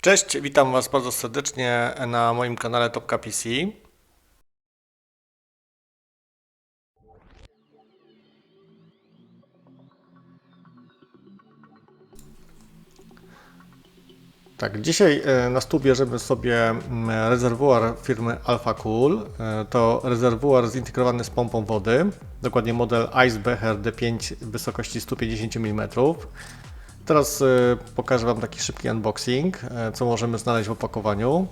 Cześć, witam Was bardzo serdecznie na moim kanale Topka PC. Tak, dzisiaj e, na stół bierzemy sobie mm, rezerwuar firmy Alpha Cool. E, To rezerwuar zintegrowany z pompą wody, dokładnie model Icebecher D5 wysokości 150 mm. Teraz e, pokażę Wam taki szybki unboxing, e, co możemy znaleźć w opakowaniu.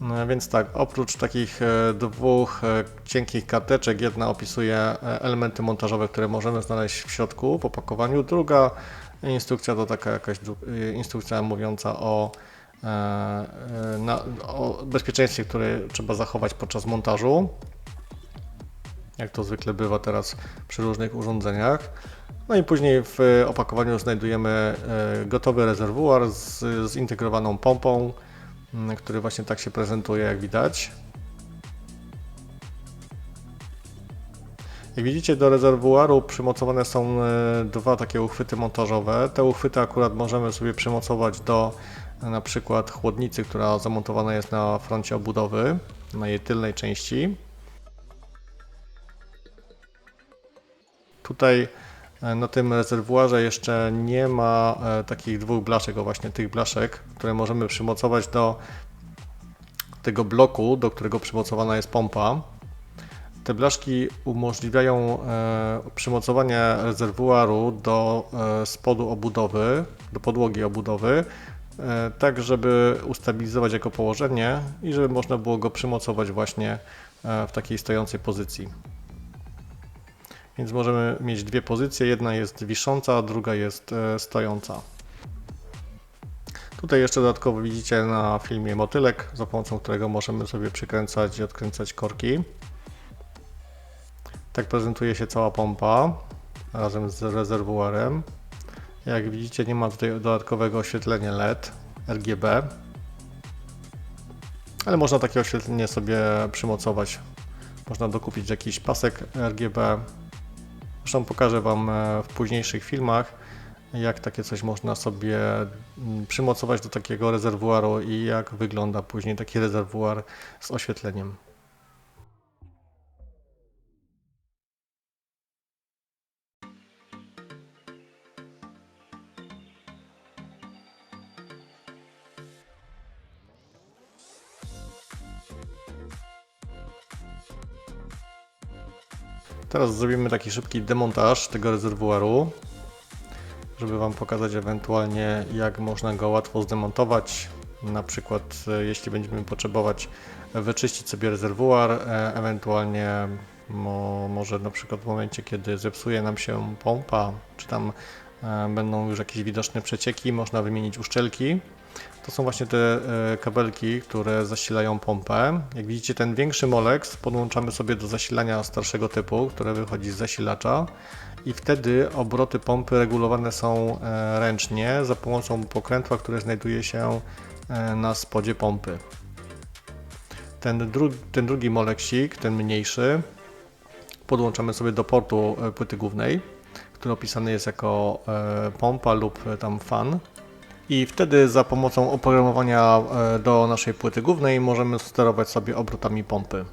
No, Więc tak, oprócz takich e, dwóch cienkich karteczek, jedna opisuje elementy montażowe, które możemy znaleźć w środku w opakowaniu. Druga instrukcja to taka jakaś instrukcja mówiąca o, na, o bezpieczeństwie, które trzeba zachować podczas montażu. Jak to zwykle bywa teraz przy różnych urządzeniach. No i później w opakowaniu znajdujemy e, gotowy rezerwuar z zintegrowaną pompą, który właśnie tak się prezentuje, jak widać. Jak widzicie, do rezerwuaru przymocowane są e, dwa takie uchwyty montażowe. Te uchwyty akurat możemy sobie przymocować do e, na przykład chłodnicy, która zamontowana jest na froncie obudowy, na jej tylnej części. Tutaj e, na tym rezerwuarze jeszcze nie ma e, takich dwóch blaszek, o właśnie tych blaszek, które możemy przymocować do tego bloku, do którego przymocowana jest pompa. Te blaszki umożliwiają e, przymocowanie rezerwuaru do spodu obudowy, do podłogi obudowy, tak żeby ustabilizować jego położenie i żeby można było go przymocować właśnie w takiej stojącej pozycji. Więc możemy mieć dwie pozycje, jedna jest wisząca, a druga jest e, stojąca. Tutaj jeszcze dodatkowo widzicie na filmie motylek, za pomocą którego możemy sobie przykręcać i odkręcać korki. Tak prezentuje się cała pompa razem z rezerwuarem. Jak widzicie nie ma tutaj dodatkowego oświetlenia LED RGB, ale można takie oświetlenie sobie przymocować. Można dokupić jakiś pasek RGB. Zresztą pokażę Wam e, w późniejszych filmach, jak takie coś można sobie mm, przymocować do takiego rezerwuaru i jak wygląda później taki rezerwuar z oświetleniem. Teraz zrobimy taki szybki demontaż tego rezerwuaru, żeby Wam pokazać ewentualnie jak można go łatwo zdemontować. Na przykład e, jeśli będziemy potrzebować wyczyścić sobie rezerwuar, e, ewentualnie mo, może na przykład w momencie kiedy zepsuje nam się pompa, czy tam e, będą już jakieś widoczne przecieki, można wymienić uszczelki. To są właśnie te e, kabelki, które zasilają pompę. Jak widzicie, ten większy Molex podłączamy sobie do zasilania starszego typu, które wychodzi z zasilacza i wtedy obroty pompy regulowane są e, ręcznie za pomocą pokrętła, które znajduje się e, na spodzie pompy. Ten, dru ten drugi Molexik, ten mniejszy, podłączamy sobie do portu płyty głównej, który opisany jest jako pompa lub tam fan. I wtedy za pomocą oprogramowania e, do naszej płyty głównej możemy sterować sobie obrotami pompy.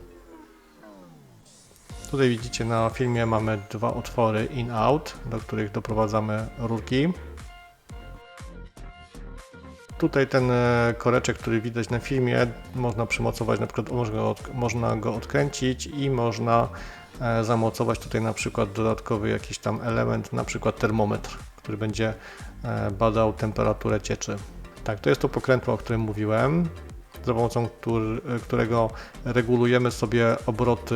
Tutaj widzicie na filmie mamy dwa otwory in-out, do których doprowadzamy rurki. Tutaj ten e, koreczek, który widać na filmie, można przymocować, na przykład można go, odkręcić i można zamocować tutaj na przykład dodatkowy jakiś tam element, na przykład termometr, który będzie e, badał temperaturę cieczy. Tak, to jest to pokrętło, o którym mówiłem, za pomocą któr, którego regulujemy sobie obroty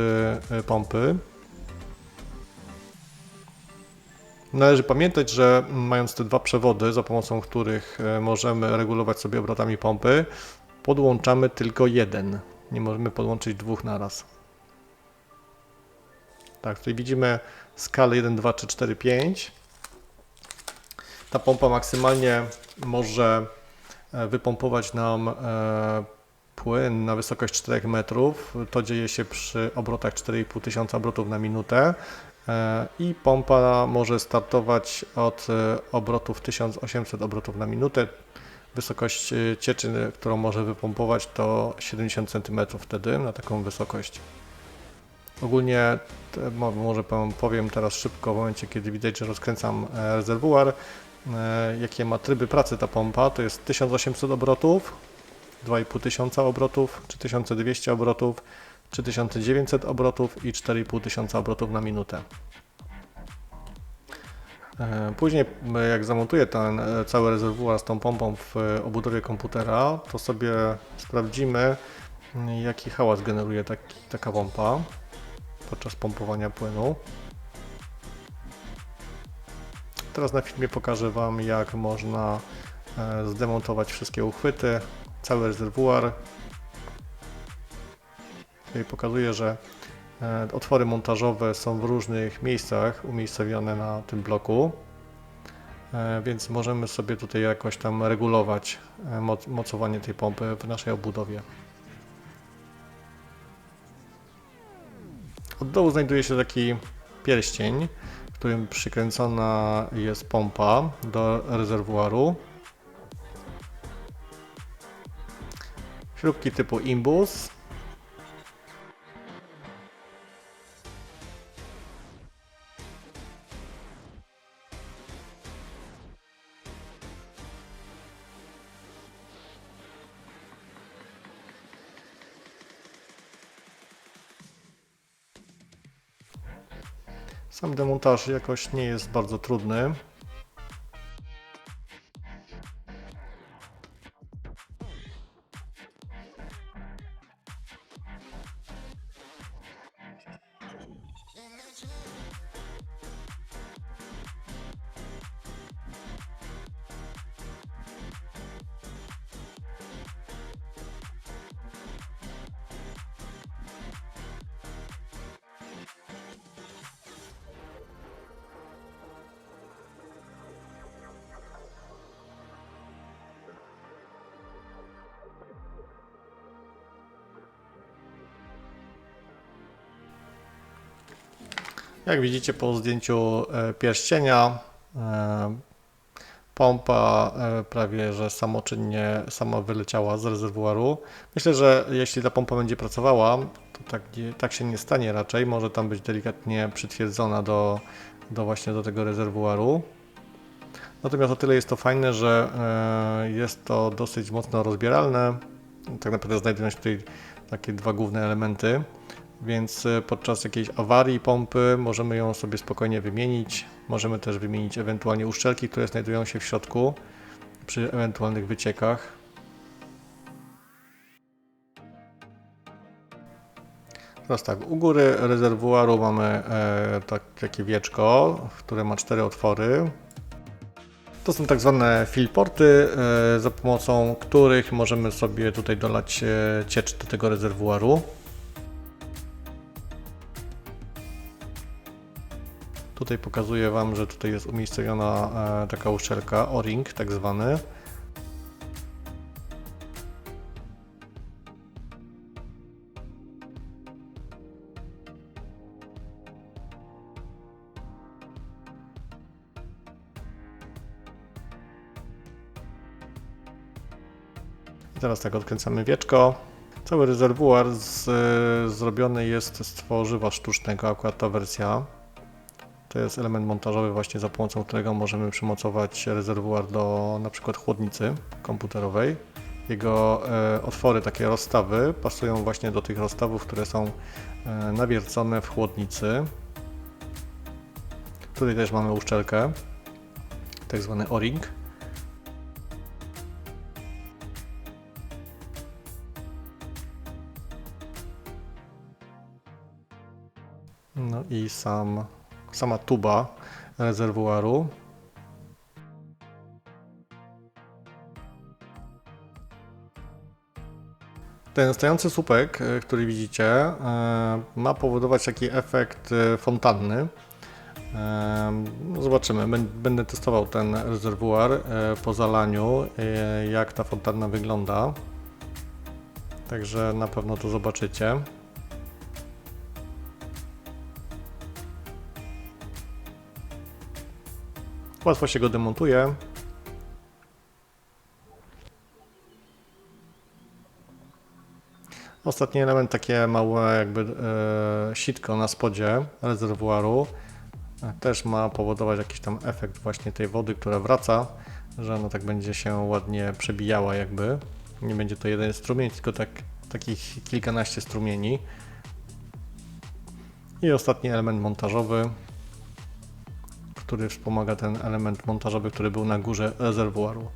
e, pompy. Należy pamiętać, że mając te dwa przewody, za pomocą których e, możemy regulować sobie obrotami pompy, podłączamy tylko jeden. Nie możemy podłączyć dwóch naraz. Tak, tutaj widzimy skalę 1, 2, 3, 4, 5. Ta pompa maksymalnie może e, wypompować nam e, płyn na wysokość 4 metrów. To dzieje się przy obrotach 4,5 tysiąca obrotów na minutę. E, I pompa może startować od obrotów 1800 obrotów na minutę. Wysokość cieczy, którą może wypompować to 70 cm wtedy na taką wysokość. Ogólnie może powiem- teraz szybko w momencie, kiedy widać, że rozkręcam e, rezerwuar, e, jakie ma tryby pracy ta pompa. To jest 1800 obrotów, 2500 obrotów, 3200 obrotów, 3900 obrotów i 4500 obrotów na minutę. E, Później, jak zamontuję ten cały rezerwuar z tą pompą w obudowie komputera, to sobie sprawdzimy, jaki hałas generuje taki, taka pompa podczas pompowania płynu. Teraz na filmie pokażę Wam, jak można e, zdemontować wszystkie uchwyty, cały rezerwuar. Tutaj pokazuję, że e, otwory montażowe są w różnych miejscach umiejscowione na tym bloku, e, więc możemy sobie tutaj jakoś tam regulować moc, mocowanie tej pompy w naszej obudowie. Od dołu znajduje się taki pierścień, w którym przykręcona jest pompa do rezerwuaru. Śrubki typu imbus. Sam demontaż jakoś nie jest bardzo trudny. Jak widzicie po zdjęciu e, pierścienia, e, pompa e, prawie że samoczynnie sama wyleciała z rezerwuaru. Myślę, że jeśli ta pompa będzie pracowała, to tak, tak się nie stanie raczej. Może tam być delikatnie przytwierdzona do, do właśnie do tego rezerwuaru. Natomiast o tyle jest to fajne, że jest to dosyć mocno rozbieralne. Tak naprawdę znajdują się tutaj takie dwa główne elementy więc e, podczas jakiejś awarii pompy możemy ją sobie spokojnie wymienić. Możemy też wymienić ewentualnie uszczelki, które znajdują się w środku przy ewentualnych wyciekach. Teraz tak, u góry rezerwuaru mamy e, tak, takie wieczko, które ma cztery otwory. To są tak zwane filporty, e, za pomocą których możemy sobie tutaj dolać e, ciecz do tego rezerwuaru. Tutaj pokazuję Wam, że tutaj jest umiejscowiona e, taka uszczelka, o-ring tak zwany. Teraz tak odkręcamy wieczko. Cały rezerwuar z, e, zrobiony jest z tworzywa sztucznego, akurat ta wersja. To jest element montażowy właśnie za pomocą którego możemy przymocować rezerwuar do na przykład chłodnicy komputerowej. Jego e, otwory, takie rozstawy, pasują właśnie do tych rozstawów, które są e, nawiercone w chłodnicy. Tutaj też mamy uszczelkę, tak zwany o-ring. No i sam sama tuba rezerwuaru. Ten stojący słupek, e, który widzicie, e, ma powodować taki efekt e, fontanny. No Zobaczymy, Bę- będę testował ten rezerwuar po zalaniu, jak ta fontanna wygląda. Także na pewno to zobaczycie. Łatwo się go demontuje. Ostatni element, takie małe jakby e, sitko na spodzie rezerwuaru e, też ma powodować jakiś tam efekt właśnie tej wody, która wraca, że ona tak będzie się ładnie przebijała jakby. Nie będzie to jeden strumień, tylko tak, takich kilkanaście strumieni. I ostatni element montażowy, który wspomaga ten element montażowy, który był na górze rezerwuaru.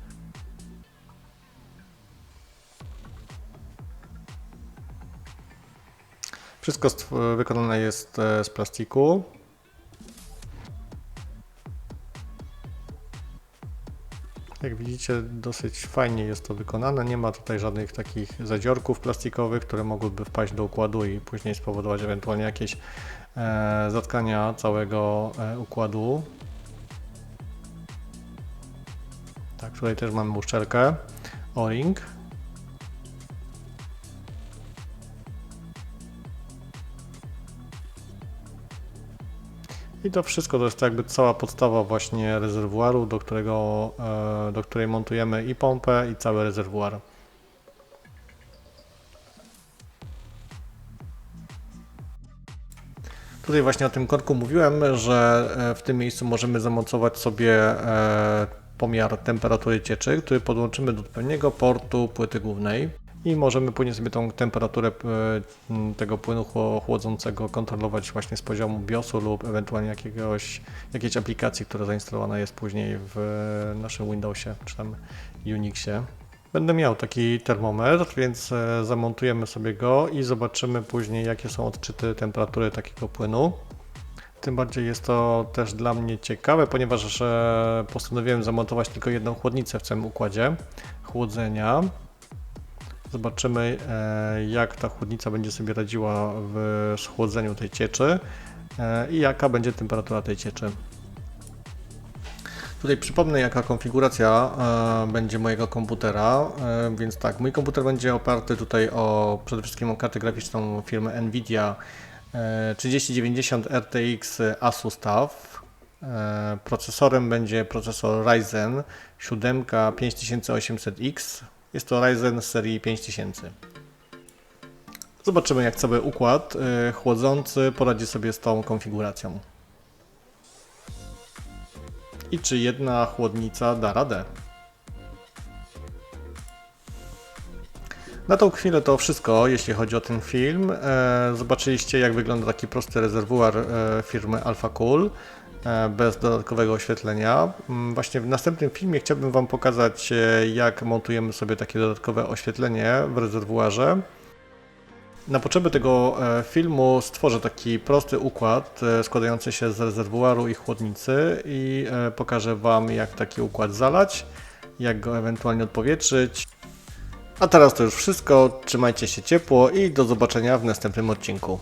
Wszystko wykonane jest e, z plastiku. Jak widzicie, dosyć fajnie jest to wykonane. Nie ma tutaj żadnych takich zadziorków plastikowych, które mogłyby wpaść do układu i później spowodować ewentualnie jakieś e, zatkania całego e, układu. Tak, tutaj też mamy uszczelkę, o-ring. I to wszystko to jest jakby cała podstawa właśnie rezerwuaru, do, którego, e, do której montujemy i pompę, i cały rezerwuar. Tutaj właśnie o tym korku mówiłem, że e, w tym miejscu możemy zamocować sobie e, pomiar temperatury cieczy, który podłączymy do odpowiedniego portu płyty głównej i możemy później sobie tą temperaturę e, tego płynu chło- chłodzącego kontrolować właśnie z poziomu BIOSu lub ewentualnie jakiegoś, jakiejś aplikacji, która zainstalowana jest później w naszym Windowsie czy tam Unixie. Będę miał taki termometr, więc e, zamontujemy sobie go i zobaczymy później, jakie są odczyty temperatury takiego płynu. Tym bardziej jest to też dla mnie ciekawe, ponieważ e, postanowiłem zamontować tylko jedną chłodnicę w całym układzie chłodzenia. Zobaczymy, e, jak ta chłodnica będzie sobie radziła w schłodzeniu tej cieczy e, i jaka będzie temperatura tej cieczy. Tutaj przypomnę, jaka konfiguracja e, będzie mojego komputera. Więc tak, mój komputer będzie oparty tutaj o przede wszystkim o kartę graficzną firmy Nvidia e, 3090 RTX Asus TUF. Procesorem będzie procesor Ryzen 7 5800X. Jest to Ryzen z serii 5000. Zobaczymy, jak cały układ e, chłodzący poradzi sobie z tą konfiguracją. I czy jedna chłodnica da radę? Na tą chwilę to wszystko, jeśli chodzi o ten film. E, zobaczyliście, jak wygląda taki prosty rezerwuar e, firmy Alpha Cool e, bez dodatkowego oświetlenia. Mm, Właśnie w następnym filmie chciałbym Wam pokazać, e, jak montujemy sobie takie dodatkowe oświetlenie w rezerwuarze. Na potrzeby tego e, filmu stworzę taki prosty układ e, składający się z rezerwuaru i chłodnicy i e, pokażę Wam jak taki układ zalać, jak go ewentualnie odpowietrzyć. A teraz to już wszystko, trzymajcie się ciepło i do zobaczenia w następnym odcinku.